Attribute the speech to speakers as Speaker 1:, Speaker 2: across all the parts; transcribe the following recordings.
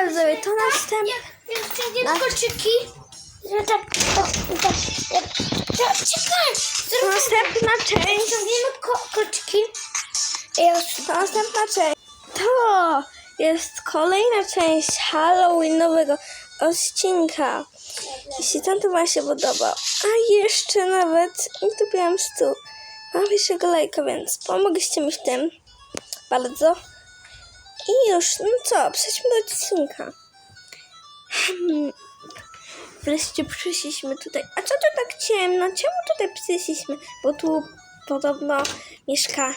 Speaker 1: Widzowie, to następne...
Speaker 2: Kolczyki. Że tak, tak, tak. Ja- Czekaj!
Speaker 1: To następna część.
Speaker 2: Zjemy ko kolczyki.
Speaker 1: Jest to następna część. To jest kolejna część Halloweenowego odcinka. Jeśli tamto Wam się podobał, a jeszcze nawet nie kupiłam stół, mam pierwszego lajka, więc pomogliście mi w tym bardzo. I już, no co, przejdźmy do odcinka. Hmm. Wreszcie przyszliśmy tutaj. A co tu tak ciemno? Czemu tutaj przyszliśmy? Bo tu podobno mieszka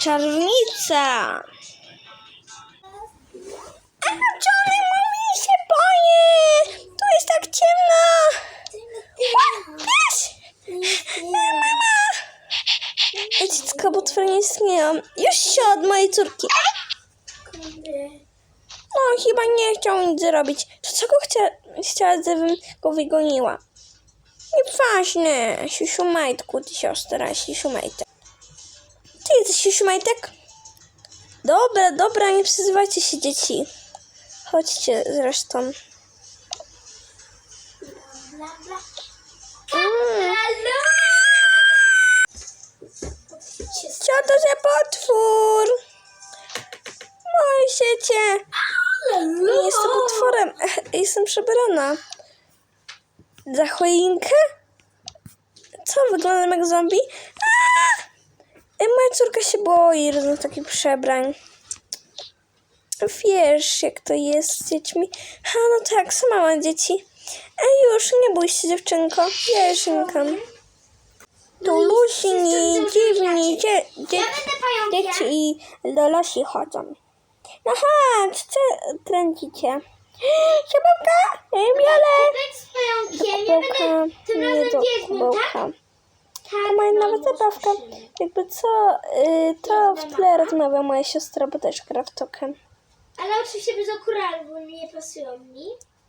Speaker 1: czarownica. A co wy mówicie, panie? Tu jest tak ciemno. Ła, Pies! Nie, mama! Ej, Dziecko, bo twoje nie istnieją. Już się od mojej córki. No, chyba nie chciał nic zrobić. To co go chcia, chciała, żebym go wygoniła? Nieważne. Siusiu majtku, ty siostra, siusiu majtek. Ty jesteś siusiu majtek? Dobra, dobra, nie przyzywajcie się dzieci. Chodźcie zresztą. Mm. Co to za potwór? Boję się cię. Nie jestem potworem. Jestem przebrana. Za choinkę? Co, wyglądam jak zombie? Aaa! E, Moja córka się boi różnych takich przebrań. Wiesz, jak to jest z dziećmi. A, no tak, sama mam dzieci. Ej, już, nie bój się, dziewczynko. Ja już inkam. Tu luźni, dziwni, dzie, dzie, dzieci i do losi chodzą. No chodź, co.
Speaker 2: Ja
Speaker 1: Kubełka,
Speaker 2: będę tym
Speaker 1: nie do
Speaker 2: wiedźmą, tak? Tak,
Speaker 1: To moja
Speaker 2: mamo,
Speaker 1: nowa zabawka.
Speaker 2: słyszymy.
Speaker 1: Jakby co, y, to w tle rozmawia moja siostra, bo też gra w token.
Speaker 2: Ale oczywiście bez okularów, bo nie pasują mi.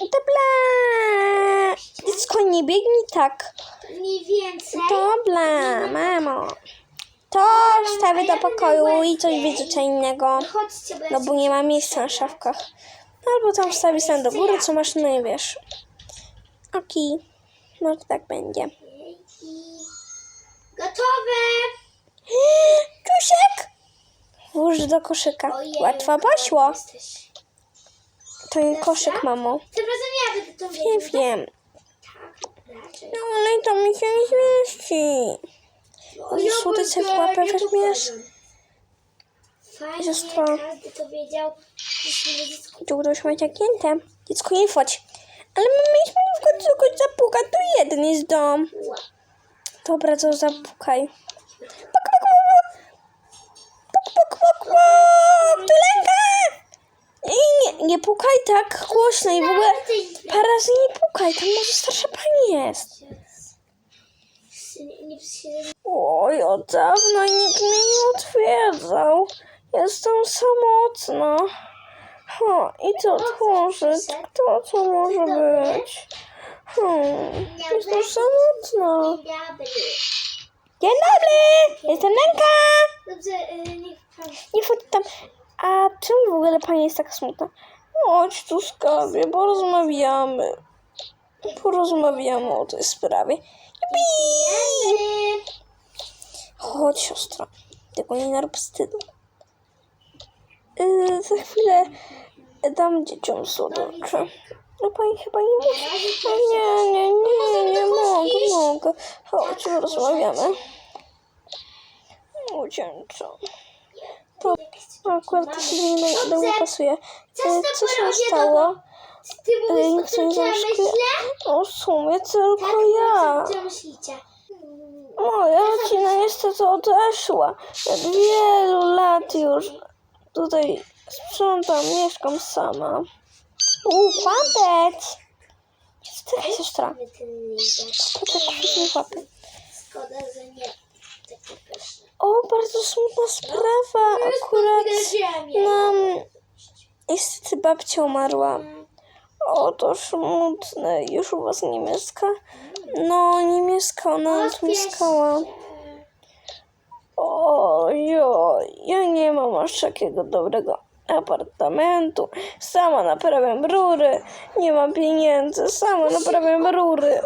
Speaker 1: Dobra. Dziecko, nie biegnij tak.
Speaker 2: Mniej więcej.
Speaker 1: Dobra, mamo. To wstawię do pokoju i coś wyrzucę innego.
Speaker 2: No bo
Speaker 1: No nie ma miejsca na szafkach. Albo tam wstawić tam do góry, co masz, no i wiesz. Okej. Może tak będzie.
Speaker 2: Gotowe!
Speaker 1: Czusiek! Włóż do koszyka. Łatwo poszło. To nie koszyk, mamo.
Speaker 2: Tym razem ja będę to
Speaker 1: Nie
Speaker 2: wiedzieć.
Speaker 1: wiem.
Speaker 2: Tak.
Speaker 1: No ale to mi się nie zmieści. Jezu, ty sobie w łapę weźmiesz?
Speaker 2: Fajnie,
Speaker 1: Siostro.
Speaker 2: każdy to wiedział.
Speaker 1: Zakięte. Dziecko, nie wchodź. Ale my mieliśmy w końcu kogoś zapukać. To jeden jest dom. Dobra, to zapukaj. Puk, puk, puk, puk. Puk, puk, puk, puk. Tu lęka! I nie, nie pukaj tak głośno i w ogóle parę razy nie pukaj. Tam może starsza pani jest.
Speaker 2: Nie,
Speaker 1: Oj, od dawna nikt mnie nie odwiedzał. Jestem samotna. Ha, i co otworzyć? Kto to może być? Hmm, jestem samotna. Dzień dobry! Jestem Lenka!
Speaker 2: Dobrze, y, niech pan...
Speaker 1: Tam. A czemu w ogóle pani jest taka smutna? Chodź tu skarbie, porozmawiamy. Porozmawiamy o tej sprawie. Jupi! Chodź siostra. Tylko nie narób wstydu. Yy, za chwilę dam dzieciom słodycze. No pani chyba nie musi. No nie, nie, nie, nie mogę, mogę. Chodź, rozmawiamy. Ucięczo. To akurat do mnie pasuje. Co się stało?
Speaker 2: Ty mówisz o tym, co ja myślę?
Speaker 1: No w sumie tylko
Speaker 2: Tak,
Speaker 1: ja.
Speaker 2: co myślicie?
Speaker 1: Moja rodzina niestety odeszła. Od wielu lat już tutaj sprzątam, mieszkam sama. Układać! Jest taka siostra.
Speaker 2: my ten.
Speaker 1: Poczekaj, mi łapy.
Speaker 2: Szkoda, że nie.
Speaker 1: O, bardzo smutna sprawa. Akurat nam niestety babcia umarła. O, to smutne. Już u was nie mieszka? No, nie mieszka, ona tu mieszkała. Ojoj, ja nie mam aż takiego dobrego apartamentu. Sama naprawiam rury. Nie mam pieniędzy. Sama naprawiam rury.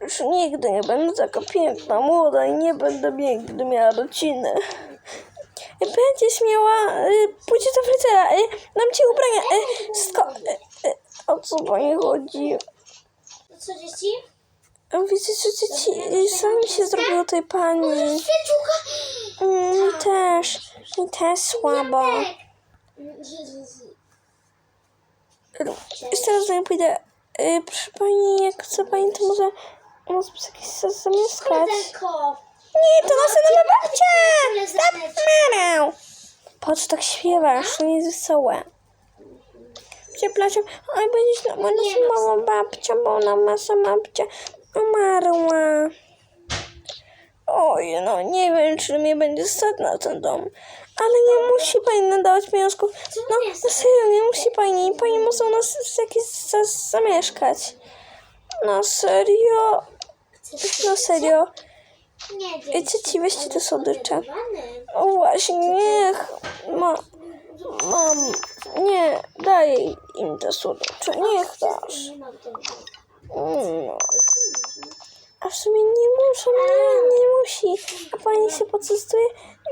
Speaker 1: Już nigdy nie będę taka piękna, młoda i nie będę nigdy miała rodziny. Będziesz miała, y, pójdziesz do fryzjera, y, dam ci ubrania, y, wszystko. Y, o co pani chodzi?
Speaker 2: To co dzieci?
Speaker 1: A Wiecie, że dzieci sami się zrobiło tej pani.
Speaker 2: Świeczucha!
Speaker 1: Mm, Mi też, mi też słabo.
Speaker 2: Tak.
Speaker 1: Jeszcze raz do niej pójdę. Y, proszę pani, jak chce pani, to może u nas jakiś czas zamieszkać. Nie, to następna babcia!
Speaker 2: Koleżaneczka!
Speaker 1: Mamę! Po co tak śpiewasz? To nie jest wesołe. Przepraszam, oj, będziesz na moją
Speaker 2: Nie ma
Speaker 1: małą babcią, bo ona nasza babcia umarła. Oj, no nie wiem, czy mnie będzie stać na ten dom. Ale nie musi pani nadawać pieniążków. No, serio, nie musi pani. Pani u nas jakiś czas zamieszkać. Na serio? Na serio?
Speaker 2: Nie,
Speaker 1: I dzieci, weźcie te słodycze. O właśnie, niech. Ma, mam. Nie, daj im te słodycze. Niech dasz. Mm, No. A w sumie nie muszę, nie, nie musi. A pani się pocestuje?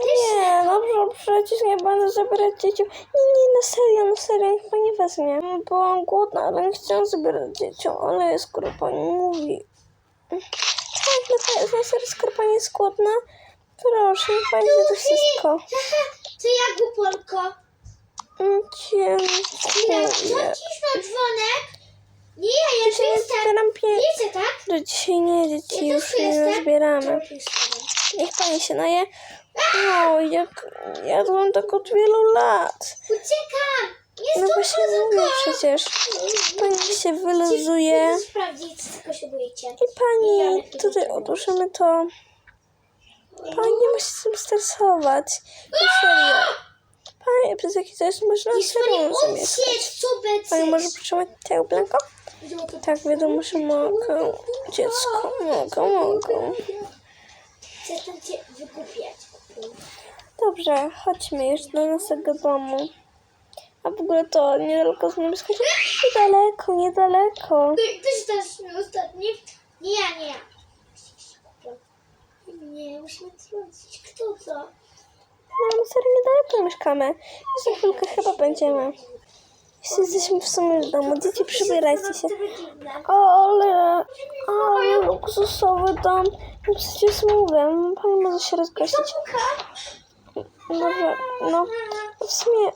Speaker 1: Nie, dobrze, przecież nie będę zabierać dzieciom. Nie, nie, na serio, na serio, niech pani weźmie. Byłam głodna, ale nie chciałam zabierać dzieciom, ale skoro pani mówi. Tak, na pewno, na serio, skoro pani jest głodna, proszę, niech pani to wszystko.
Speaker 2: To ja głupolko.
Speaker 1: Dziękuję.
Speaker 2: nacisnął dzwonek. Nie, ja,
Speaker 1: Dzisiaj
Speaker 2: jestem. Wiecie, tak?
Speaker 1: Że dzisiaj nie, dzieci
Speaker 2: Ja
Speaker 1: już nie zbieramy. Niech pani się naje. O, jak jadłam tak od wielu lat.
Speaker 2: Uciekam! Nie
Speaker 1: No właśnie mówię przecież. Pani się wyluzuje. I pani tutaj odłożymy to. Pani nie musi się tym stresować. Na serio. Pani przez jakiś czas można serio zamieszkać. Pani może
Speaker 2: becysz.
Speaker 1: przytrzymać tego blanko? Tak, wiadomo, że mogę. Dziecko, mogę, mogę.
Speaker 2: Chcę cię wykupiać.
Speaker 1: Dobrze, chodźmy już do naszego domu. A w ogóle to niedaleko z nim mieszkacie? Niedaleko, niedaleko.
Speaker 2: Ty, ty też ostatni? Nie ja, nie ja. Nie, musimy sprawdzić, kto to.
Speaker 1: No, no serio, niedaleko mieszkamy. Za chwilkę chyba będziemy. Jeszcze jesteśmy w sumie w domu. Dzieci, przybierajcie się. Ale, ale luksusowy dom. No przecież mówię, pani może się rozgościć. Dobra, no, w sumie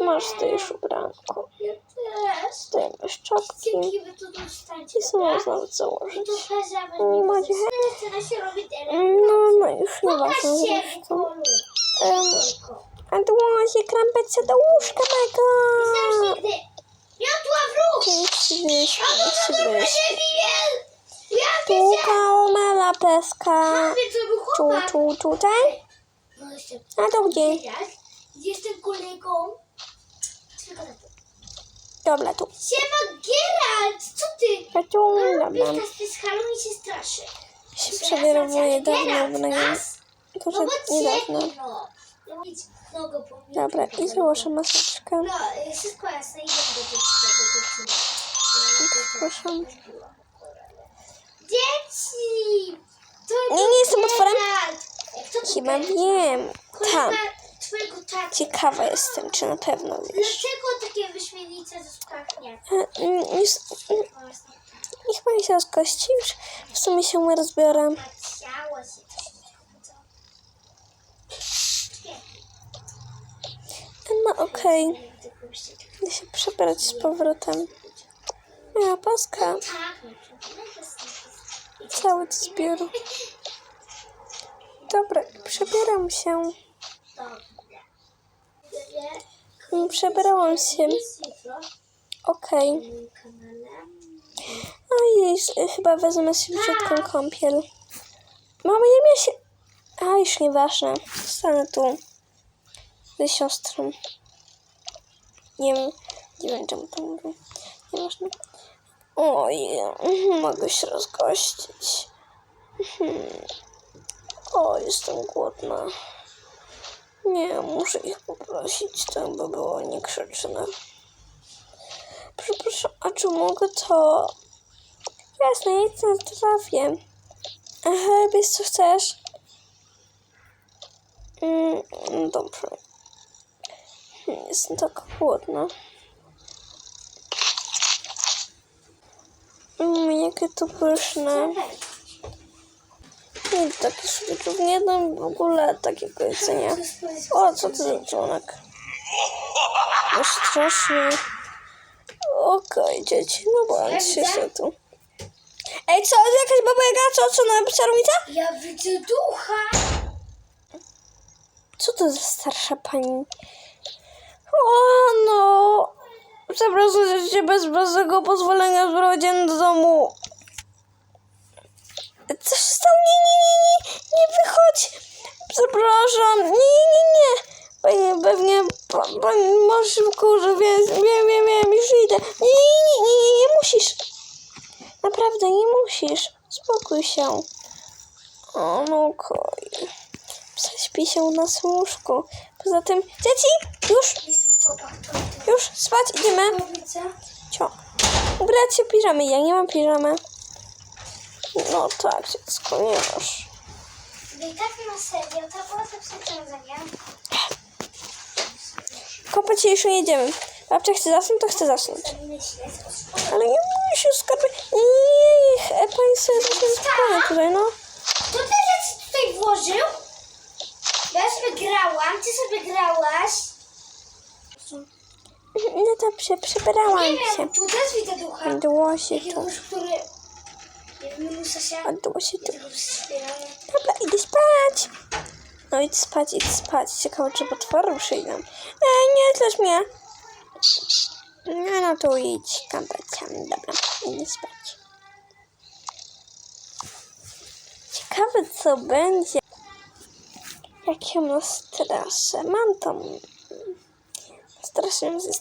Speaker 1: masz ty już ubranko.
Speaker 2: Ja też.
Speaker 1: Zdejmę szczotki
Speaker 2: Dzięki, wy tu dostańcie.
Speaker 1: i sobie można nawet założyć. Nie macie
Speaker 2: się robić
Speaker 1: No, no już
Speaker 2: Pokaż
Speaker 1: nieważne
Speaker 2: się,
Speaker 1: zresztą. Dłonie krampecie do łóżka mego.
Speaker 2: Miotła w ruch!
Speaker 1: Niech się wyśpi,
Speaker 2: A
Speaker 1: niech się
Speaker 2: to to
Speaker 1: wyśpi.
Speaker 2: będzie wiel! Ja
Speaker 1: Tu
Speaker 2: wiecie!
Speaker 1: kalmala peska.
Speaker 2: Chłopak.
Speaker 1: tu, tutaj.
Speaker 2: No
Speaker 1: A to gdzie?
Speaker 2: jestem kolegą.
Speaker 1: Dobra, tu.
Speaker 2: Siema Geralt! Co ty?
Speaker 1: A tu,
Speaker 2: No,
Speaker 1: dobra.
Speaker 2: Piska z piskalu i się straszy.
Speaker 1: Się w najem.
Speaker 2: nas?
Speaker 1: Że
Speaker 2: No bo
Speaker 1: niedawno.
Speaker 2: No.
Speaker 1: Dobra, i założę maseczkę.
Speaker 2: No, y, wszystko jasne, idę do dziecka.
Speaker 1: Proszę.
Speaker 2: Dzieci! To
Speaker 1: Nie, nie jestem
Speaker 2: to
Speaker 1: Chyba wiem. Tam. Ciekawa jestem, czy na pewno wiesz.
Speaker 2: Dlaczego takie wyśmienice ze skaknie?
Speaker 1: E, mm, Niech pani się rozgości już. W sumie się rozbiorę.
Speaker 2: Chciało się coś
Speaker 1: No okej. Idę się przebrać z powrotem. Moja paska.
Speaker 2: No.
Speaker 1: Cały zbiór. Dobra, przebieram się. Przebrałam się. Okej.
Speaker 2: moim kanale.
Speaker 1: Ojej, chyba wezmę sobie brzydką kąpiel. Mama, nie miała się... A, już nieważne. Zostanę tu. Ze siostrą. Nie wiem, nie wiem czemu to mówię. Nieważne. Oj, mhm, mogę się rozgościć. Mhm. O, jestem głodna. Nie, muszę ich poprosić, to by było niegrzeczne. Przepraszam, a czy mogę to... Jasne, jedz na trafię. Aha, wiesz co chcesz? Mm, no dobrze. Hmm, Jestem tak głodna. Mm, jakie to pyszne. Nie, takich sztuczków nie dam w ogóle takiego jedzenia. O, co to za członek? No strasznie. Okej, dzieci, no bądźcie się tu. Ej, co, jakaś baba Jaga? Co, co, napisała rodzica?
Speaker 2: Ja widzę ducha.
Speaker 1: Co to za starsza pani? O, no. Przepraszam, że cię bez bezego pozwolenia wprowadziłem do domu. Co się stało? Nie, nie, nie, nie, nie wychodź. Przepraszam. Nie, nie, nie, nie. Pewnie, pa- pani ma szybko, wiem, wiem, wiem, wiem, już idę. Nie, nie, nie, nie, nie, nie musisz. Naprawdę, nie musisz. Spokój się. O, no okej. Prześpi się w łóżku. Poza tym, dzieci, już,
Speaker 2: To
Speaker 1: już, spać, idziemy.
Speaker 2: to.
Speaker 1: Cio. Ubrać się piżamy. Ja nie mam piżamy. No tak, dziecko, nie masz.
Speaker 2: No i tak na serio, to było to przeciążenie.
Speaker 1: Kopać nie jedziemy. Babcia chce zasnąć, to chce zasnąć.
Speaker 2: Tak to.
Speaker 1: Ale nie mój się skarbie. Nie, nie, pani sobie zasnąć spokojnie tutaj, no.
Speaker 2: Kto te rzeczy tutaj włożył? Ja sobie grałam, ty sobie grałaś.
Speaker 1: No dobrze, przebrałam się.
Speaker 2: tu też widzę ducha.
Speaker 1: Odło się tu. Odło się tu. Dobra, idę spać. No idź spać, idź spać. Ciekawe, czy potwory przyjdą. Ej, nie tleż mnie. No, no to idź, kampać. Dobra, idę spać. Ciekawe, co będzie. Jak ją nastraszę. Mam tą... Straszę ją z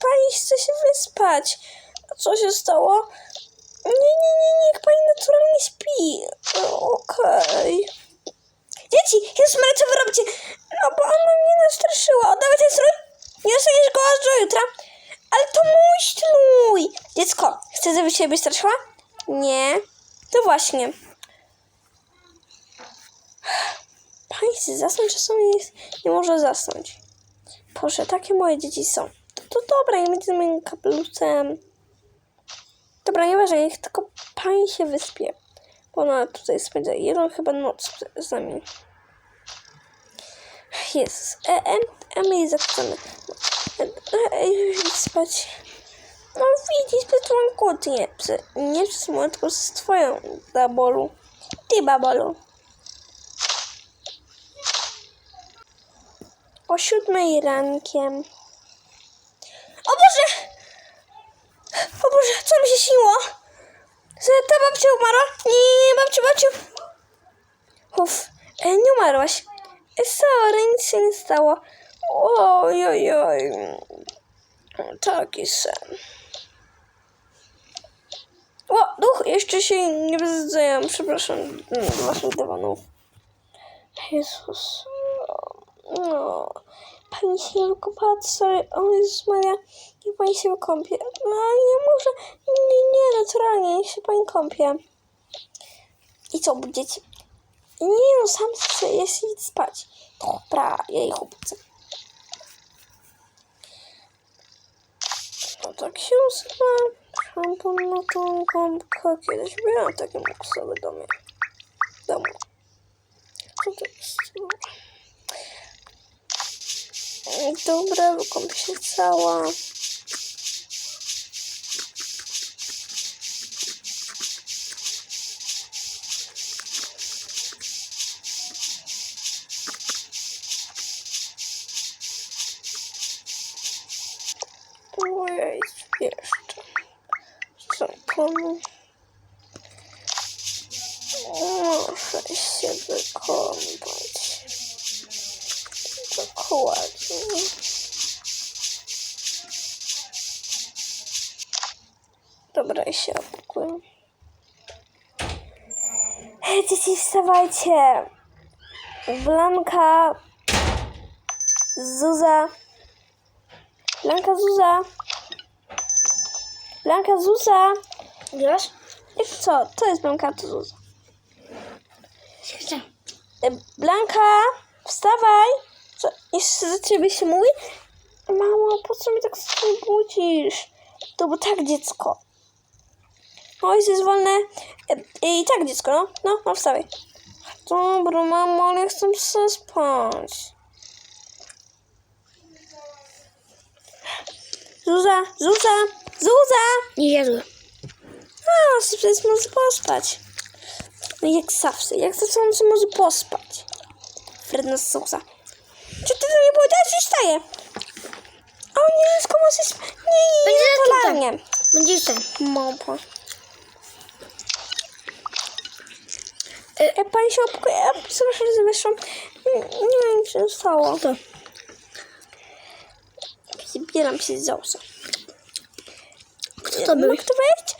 Speaker 1: Pani chce się wyspać. A co się stało? Nie, nie, nie, niech pani naturalnie śpi. Okej. Dzieci, Jezus Maria, co wy robicie? No bo ona mnie nastraszyła. Oddawaj ten strój. Nie dostaniesz go aż do jutra. Ale to mój strój. Dziecko, chcesz, żeby się wystraszyła? Nie. To właśnie. Pani chce zasnąć, czasami nie, nie może zasnąć. Boże, takie moje dzieci są. To, to dobra, będzie z moim kapelusem. Dobra, nieważne, niech tylko pani się wyspie. Bo ona tutaj spędza jedną chyba noc z nami. Jezus. E, e, e my jej zaczynamy. E, e, e, spać. No widzisz, pytałam kłótnie. Nie przez moją, tylko z twoją babolu. Ty babolu. O siódmej rankiem. O Boże! O Boże, co mi się śniło? Ta babcia umarła? Nie, nie, babciu, babciu. Uff, e, nie umarłaś. E, sorry, nic się nie stało. Oj, oj, oj. Taki sen. O, duch, jeszcze się nie wyzdzałem. Przepraszam, mm, waszych dywanów. Jezus. No. Pani się nie wykąpała, sorry. O Jezus Maria, niech pani się wykąpie. No nie może, nie, nie, naturalnie, niech się pani kąpie. I co, budzić? Nie no, sam chce, jest idź spać. Dobra, ja jej chłopcy. No tak się usuwa. Szampon na tą gąbkę. Kiedyś byłam takim sobie domie. Domu. Co to jest? Dobra, wykąpię się cała. Ojej, jeszcze. Zakonu. Muszę się wykąpać. Dokładnie. Dobra, i się opakuję. Hej, dzieci, wstawajcie. Blanka. Zuza. Blanka, Zuza. Blanka, Zuza.
Speaker 2: Wiesz?
Speaker 1: I co? To jest Blanka, to Zuza. E, Blanka, wstawaj! Co, jeszcze za ciebie się mówi? Mamo, po co mi tak budzisz? To bo tak, dziecko. Oj, jest wolne. E, I tak, dziecko, no. No, no, wstawaj. Dobra, mamo, ale chcę sobie spać. Zuza, Zuza, Zuza!
Speaker 2: Nie jadłem.
Speaker 1: A, sobie może pospać. No jak zawsze, jak zawsze on sobie może pospać. Fredna Sousa. Czy ty to nie powiedziałeś, że wstaje? O nie, skąd możesz sp- Nie, nie,
Speaker 2: Będzie
Speaker 1: nie,
Speaker 2: tutaj.
Speaker 1: totalnie.
Speaker 2: Będzie ten.
Speaker 1: Małpa. E, pani się ja proszę, że wyszłam. Nie, wiem, co się stało.
Speaker 2: To.
Speaker 1: Zbieram się z Zousa.
Speaker 2: Kto to był?
Speaker 1: Mógł to wejść?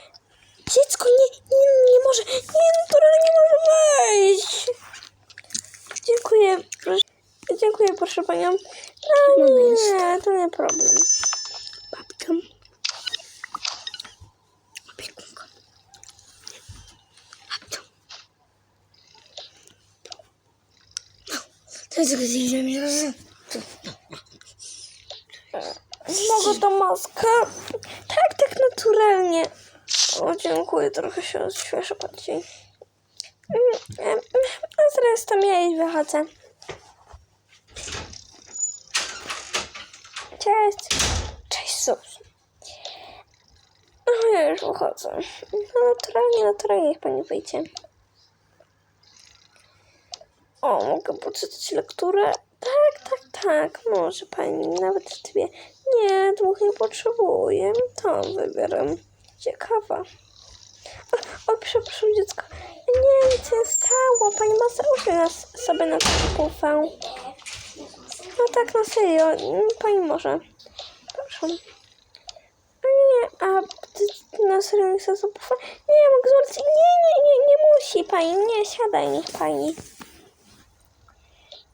Speaker 1: Dziecko nie, nie, nie może, nie, naturalnie nie może wejść. Dziękuję, proszę, dziękuję, proszę panią. A,
Speaker 2: jest.
Speaker 1: nie, to nie problem.
Speaker 2: Babka. Opiekunka. Babcia. To jest gdzieś
Speaker 1: Mogę tą maskę? Tak, tak naturalnie. O, dziękuję, trochę się odświeżę bardziej. A zresztą ja i wychodzę. Cześć. Cześć, Sus. O, ja już wychodzę. No, naturalnie, naturalnie, niech pani wyjdzie. O, mogę poczytać lekturę? Tak, tak, tak, może pani, nawet dwie. Nie, dwóch nie potrzebuję, to wybieram. Ciekawa. O, o przepraszam, dziecko. Nie, nic się stało, pani ma usiąść nas sobie na pufę. No tak, na serio, pani może. Proszę. Nie, a na serio nie chcesz? Nie, mogę. Nie, nie, nie, nie musi pani, nie, siadaj, niech pani.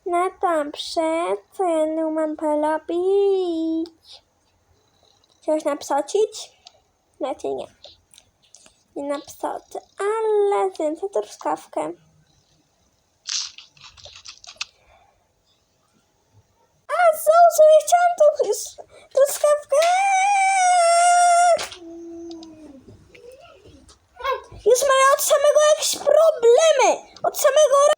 Speaker 1: No dobrze, co ja nie umiem porobić? Chciałeś napsocić? Znaczy nie. Nie napsocy, ale zjem sobie truskawkę. A, Zuzu, ja chciałam chus- truskawkę! Już mają od samego jakieś problemy! Od samego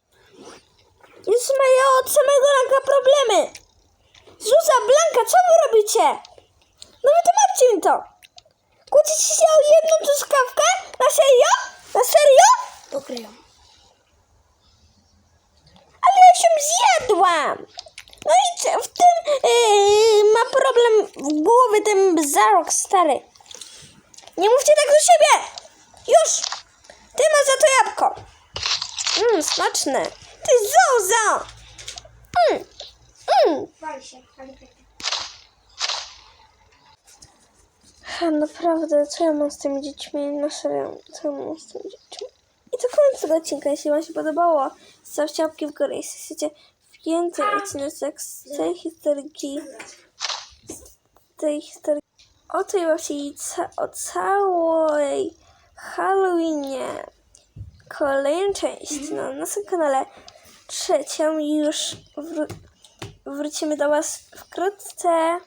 Speaker 1: jest Maja od samego ranka problemy. Zuza, Blanka, co wy robicie? No wytłumaczcie mi to. Kłócicie się o jedną truskawkę? Na serio? Na serio?
Speaker 2: Pokryją.
Speaker 1: Ale ja się zjadłam. No i co, w tym yy, ma problem w głowie ten zarok stary. Nie mówcie tak do siebie. Już. Ty masz za to jabłko. Mmm, smaczne. Ty zoza. Mmm, mmm.
Speaker 2: Wali się.
Speaker 1: Ha, naprawdę, co ja mam z tymi dziećmi? Na serio, co ja mam z tymi dziećmi? I to koniec tego odcinka. Jeśli Wam się podobało, zostawcie łapki w górę. Jeśli chcecie więcej odcineczek z tej historyki, z tej historyki, o tej właśnie ca- o całej Halloweenie, kolejną część na naszym kanale, trzecią i już wró- wrócimy do Was wkrótce.